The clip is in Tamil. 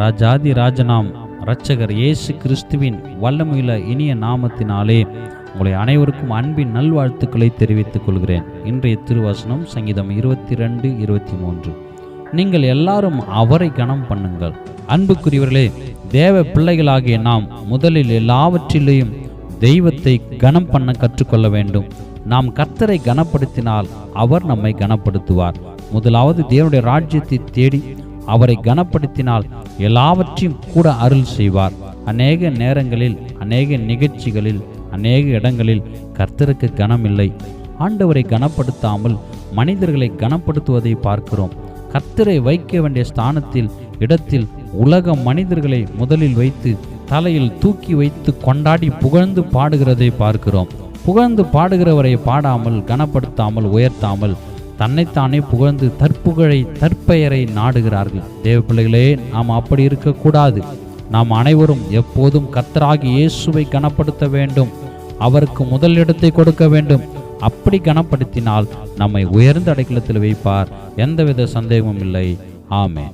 ராஜாதி ராஜனாம் இரட்சகர் இயேசு கிறிஸ்துவின் வல்லமையில இனிய நாமத்தினாலே உங்களை அனைவருக்கும் அன்பின் நல்வாழ்த்துக்களை தெரிவித்துக் கொள்கிறேன். இன்றைய திருவசனம் சங்கீதம் இருபத்தி ரெண்டு இருபத்தி மூன்று நீங்கள் எல்லாரும் அவரை கனம் பண்ணுங்கள். அன்புக்குரியவர்களே தேவ பிள்ளைகளாகிய நாம் முதலில் எல்லாவற்றிலேயும் தெய்வத்தை கனம் பண்ண கற்றுக்கொள்ள வேண்டும். நாம் கர்த்தரை கனப்படுத்தினால் அவர் நம்மை கனப்படுத்துவார். முதலாவது தேவனுடைய ராஜ்யத்தை தேடி அவரை கனப்படுத்தினால் எல்லாவற்றையும் கூட அருள் செய்வார். அநேக நேரங்களில் அநேக நிகழ்ச்சிகளில் அநேக இடங்களில் கர்த்தருக்கு கனம் இல்லை ஆண்டவரை கனப்படுத்தாமல் மனிதர்களை கனப்படுத்துவதை பார்க்கிறோம். கர்த்தரை வைக்க வேண்டிய ஸ்தானத்தில் இடத்தில் உலக மனிதர்களை முதலில் வைத்து தலையில் தூக்கி வைத்து கொண்டாடி புகழ்ந்து பாடுகிறதை பார்க்கிறோம். புகழ்ந்து பாடுகிறவரை பாடாமல் கனப்படுத்தாமல் உயர்த்தாமல் தன்னைத்தானே புகழ்ந்து தற்புகழை தற்பெயரை நாடுகிறார்கள். தேவ பிள்ளைகளே நாம் அப்படி இருக்கக்கூடாது. நாம் அனைவரும் எப்போதும் கத்தராகி இயேசுவை கனப்படுத்த வேண்டும். அவருக்கு முதல் இடத்தை கொடுக்க வேண்டும். அப்படி கனப்படுத்தினால் நம்மை உயர்ந்த அடைக்கலத்தில் வைப்பார். எந்தவித சந்தேகமும் இல்லை. ஆமே